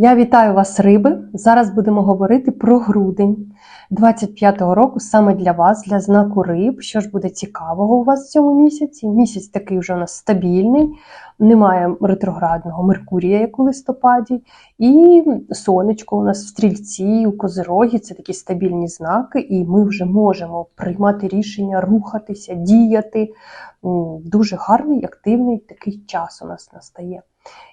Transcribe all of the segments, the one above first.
Я вітаю вас, риби. Зараз будемо говорити про грудень 25-го року саме для вас, для знаку риб. Що ж буде цікавого у вас в цьому місяці? Місяць такий вже у нас стабільний, немає ретроградного Меркурія, як у листопаді, і сонечко у нас в стрільці, у козирогі це такі стабільні знаки, і ми вже можемо приймати рішення, рухатися, діяти. Дуже гарний, активний такий час у нас настає.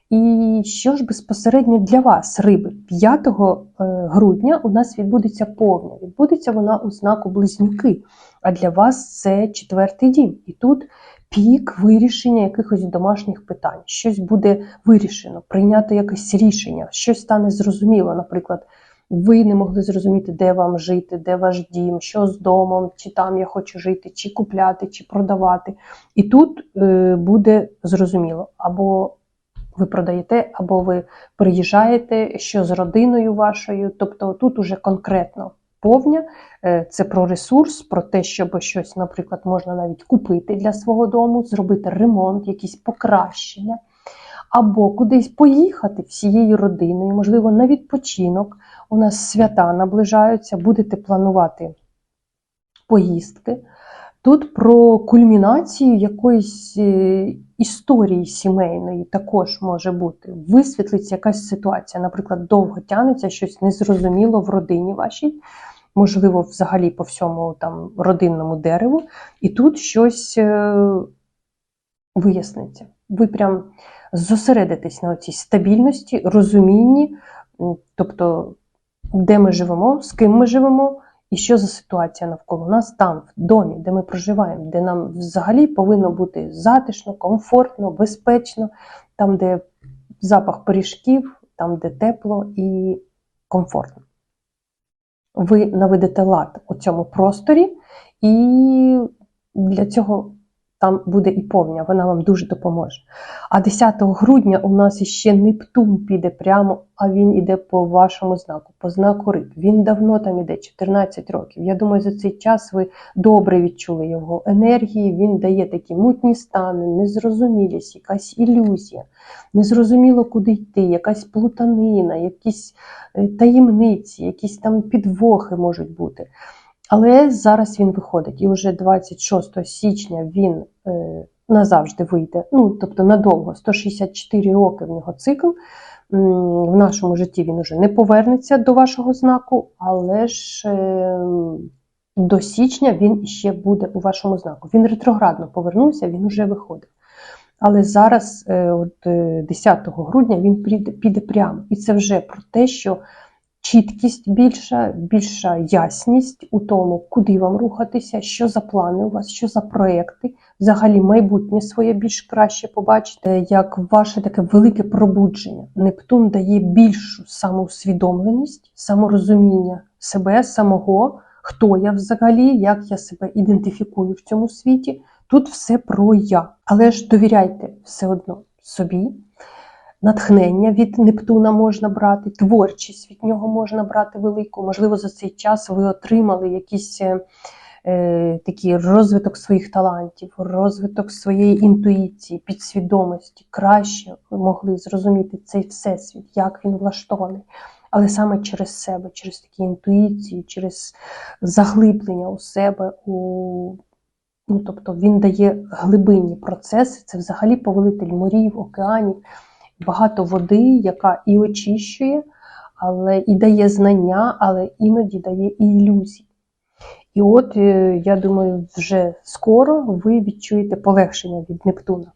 І що ж безпосередньо для вас, риби, 5 е, грудня у нас відбудеться повня. Відбудеться вона у знаку близнюки. А для вас це четвертий дім. І тут пік вирішення якихось домашніх питань. Щось буде вирішено, прийняти якесь рішення, щось стане зрозуміло. Наприклад, ви не могли зрозуміти, де вам жити, де ваш дім, що з домом, чи там я хочу жити, чи купляти, чи продавати. І тут е, буде зрозуміло, або ви продаєте, або ви приїжджаєте, що з родиною вашою. Тобто тут уже конкретно повня, Е, це про ресурс, про те, щоб щось, наприклад, можна навіть купити для свого дому, зробити ремонт, якісь покращення, або кудись поїхати всією родиною, можливо, на відпочинок. У нас свята наближаються, будете планувати поїздки. Тут про кульмінацію якоїсь е, історії сімейної також може бути. Висвітлиться якась ситуація, наприклад, довго тянеться щось незрозуміло в родині вашій, можливо, взагалі по всьому там родинному дереву, і тут щось е, виясниться. Ви прям зосередитесь на цій стабільності, розумінні, тобто, де ми живемо, з ким ми живемо. І що за ситуація навколо нас там, в домі, де ми проживаємо, де нам взагалі повинно бути затишно, комфортно, безпечно, там, де запах пиріжків, там, де тепло і комфортно. Ви наведете лад у цьому просторі, і для цього там буде і повня, вона вам дуже допоможе. А 10 грудня у нас іще Нептун піде прямо, а він іде по вашому знаку, по знаку риб. Він давно там іде, 14 років. Я думаю, за цей час ви добре відчули його енергії. Він дає такі мутні стани, незрозумілість, якась ілюзія, незрозуміло, куди йти, якась плутанина, якісь е, таємниці, якісь там підвохи можуть бути. Але зараз він виходить, і вже 26 січня він е, назавжди вийде. Ну, тобто надовго, 164 роки в нього цикл. В нашому житті він уже не повернеться до вашого знаку, але ж е, до січня він ще буде у вашому знаку. Він ретроградно повернувся, він вже виходив. Але зараз, е, от е, 10 грудня, він піде, піде прямо. І це вже про те, що чіткість більша, більша ясність у тому, куди вам рухатися, що за плани у вас, що за проекти, взагалі майбутнє своє більш краще побачите, як ваше таке велике пробудження. Нептун дає більшу самоусвідомленість, саморозуміння себе, самого, хто я взагалі, як я себе ідентифікую в цьому світі. Тут все про я. Але ж довіряйте все одно собі. Натхнення від Нептуна можна брати, творчість від нього можна брати велику. Можливо, за цей час ви отримали якийсь е, е, такий розвиток своїх талантів, розвиток своєї інтуїції, підсвідомості, краще ви могли зрозуміти цей всесвіт, як він влаштований. Але саме через себе, через такі інтуїції, через заглиблення у себе, у Ну, тобто він дає глибинні процеси, це взагалі повелитель морів, океанів, багато води, яка і очищує, але і дає знання, але іноді дає і ілюзії. І от, е, я думаю, вже скоро ви відчуєте полегшення від Нептуна.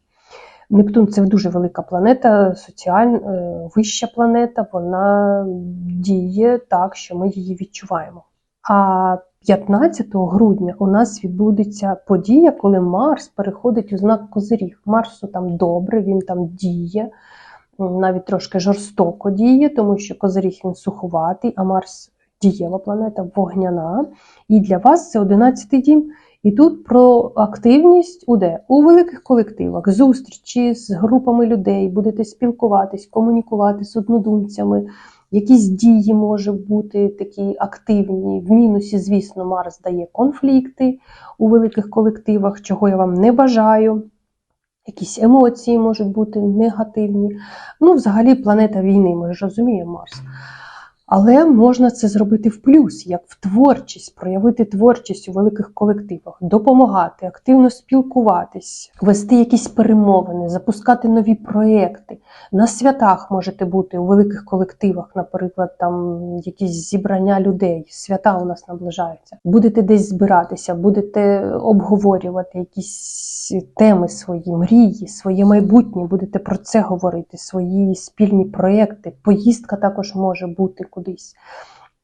Нептун це дуже велика планета, соціальна, е, вища планета, вона діє так, що ми її відчуваємо. А 15 грудня у нас відбудеться подія, коли Марс переходить у знак Козиріг. Марсу там добре, він там діє, навіть трошки жорстоко діє, тому що Козиріг він суховатий, а Марс дієва планета, вогняна. І для вас це 11 дім. І тут про активність у де? У великих колективах, зустрічі з групами людей, будете спілкуватись, комунікувати з однодумцями. Якісь дії можуть бути такі активні. В мінусі, звісно, Марс дає конфлікти у великих колективах, чого я вам не бажаю. Якісь емоції можуть бути негативні. Ну, взагалі, планета війни, ми ж розуміємо Марс. Але можна це зробити в плюс, як в творчість, проявити творчість у великих колективах, допомагати, активно спілкуватись, вести якісь перемовини, запускати нові проекти. На святах можете бути у великих колективах, наприклад, там якісь зібрання людей. Свята у нас наближаються. Будете десь збиратися, будете обговорювати якісь теми свої, мрії, своє майбутнє, будете про це говорити, свої спільні проекти. Поїздка також може бути кудись.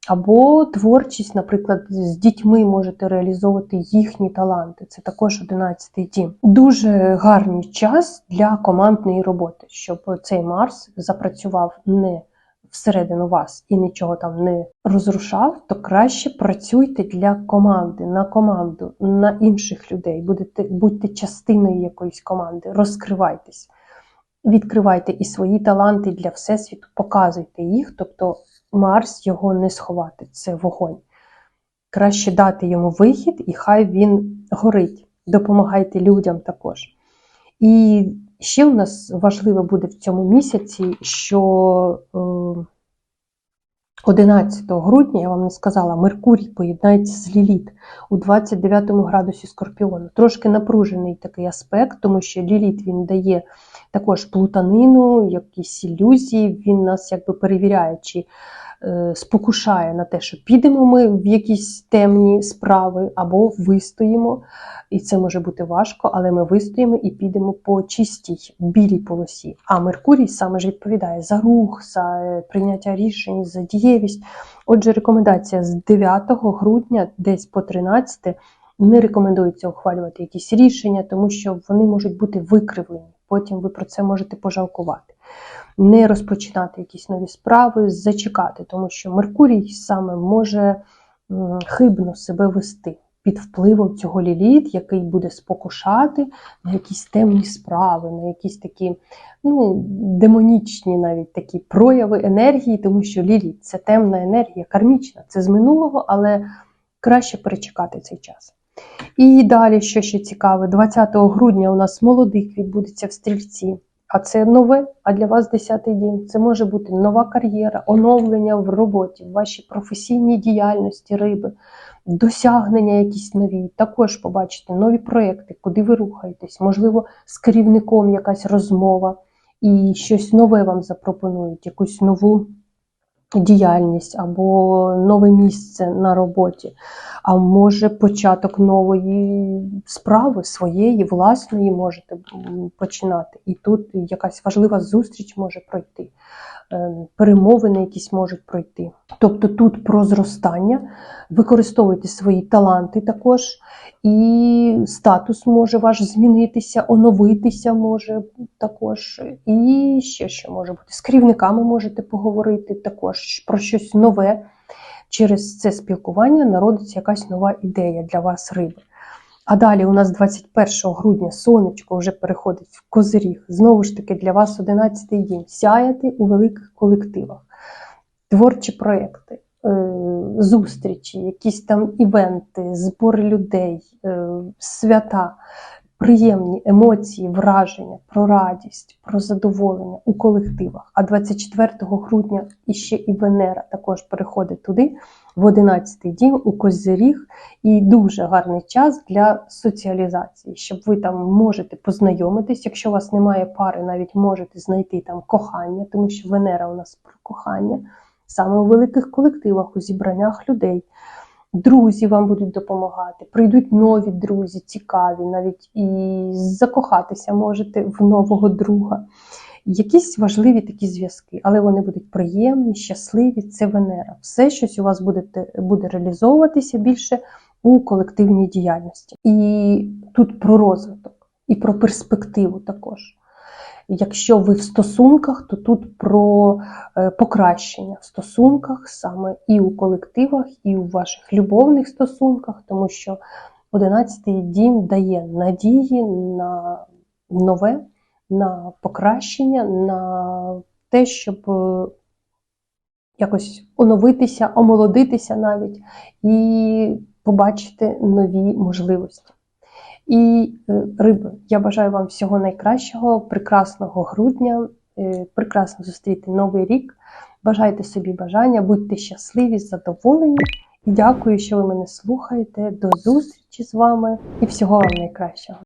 Або творчість, наприклад, з дітьми можете реалізовувати їхні таланти. Це також 11-й дім. Дуже гарний час для командної роботи, щоб цей Марс запрацював не всередину вас і нічого там не розрушав, то краще працюйте для команди, на команду, на інших людей. Будете, будьте частиною якоїсь команди, розкривайтесь, відкривайте і свої таланти для всесвіту, показуйте їх. Тобто Марс його не сховати, це вогонь. Краще дати йому вихід, і хай він горить. Допомагайте людям також. І ще у нас важливо буде в цьому місяці, що е, 11 грудня, я вам не сказала, Меркурій поєднається з Ліліт у 29 градусі Скорпіону. Трошки напружений такий аспект, тому що Ліліт він дає також плутанину, якісь ілюзії, він нас якби перевіряє, чи спокушає на те, що підемо ми в якісь темні справи або вистоїмо. І це може бути важко, але ми вистоїмо і підемо по чистій білій полосі. А Меркурій саме ж відповідає за рух, за е, прийняття рішень, за дієвість. Отже, рекомендація з 9 грудня, десь по 13, не рекомендується ухвалювати якісь рішення, тому що вони можуть бути викривлені. Потім ви про це можете пожалкувати. Не розпочинати якісь нові справи, зачекати, тому що Меркурій саме може хибно себе вести під впливом цього ліліт, який буде спокушати на якісь темні справи, на якісь такі ну, демонічні навіть такі прояви енергії, тому що ліліт це темна енергія, кармічна, це з минулого, але краще перечекати цей час. І далі, що ще цікаве, 20 грудня у нас молодик відбудеться в стрільці. А це нове, а для вас 10-й дім. Це може бути нова кар'єра, оновлення в роботі, в вашій професійній діяльності риби, досягнення якісь нові. Також побачите нові проекти, куди ви рухаєтесь. Можливо, з керівником якась розмова і щось нове вам запропонують, якусь нову діяльність або нове місце на роботі, а може початок нової справи, своєї, власної можете починати. І тут якась важлива зустріч може пройти, перемовини якісь можуть пройти. Тобто тут про зростання, використовуйте свої таланти також, і статус може ваш змінитися, оновитися може також. І ще що може бути. З керівниками можете поговорити також про щось нове. Через це спілкування народиться якась нова ідея для вас риби. А далі у нас 21 грудня сонечко вже переходить в козиріг. Знову ж таки, для вас 11-й дім. Сяяти у великих колективах, творчі проекти, е, зустрічі, якісь там івенти, збори людей, е, свята, приємні емоції, враження про радість, про задоволення у колективах. А 24 грудня іще і Венера також переходить туди, в 11-й дім у Козиріг, і дуже гарний час для соціалізації, щоб ви там можете познайомитись. Якщо у вас немає пари, навіть можете знайти там кохання, тому що Венера у нас про кохання, саме у великих колективах, у зібраннях людей. Друзі вам будуть допомагати, прийдуть нові друзі, цікаві, навіть і закохатися можете в нового друга. Якісь важливі такі зв'язки, але вони будуть приємні, щасливі. Це Венера. Все щось у вас буде, буде реалізовуватися більше у колективній діяльності. І тут про розвиток, і про перспективу також. Якщо ви в стосунках, то тут про е, покращення в стосунках саме і у колективах, і у ваших любовних стосунках, тому що 11-й дім дає надії на нове, на покращення, на те, щоб е, якось оновитися, омолодитися навіть і побачити нові можливості. І е, риби, я бажаю вам всього найкращого, прекрасного грудня, е, прекрасно зустріти новий рік. Бажайте собі бажання, будьте щасливі, задоволені. І дякую, що ви мене слухаєте. До зустрічі з вами і всього вам найкращого.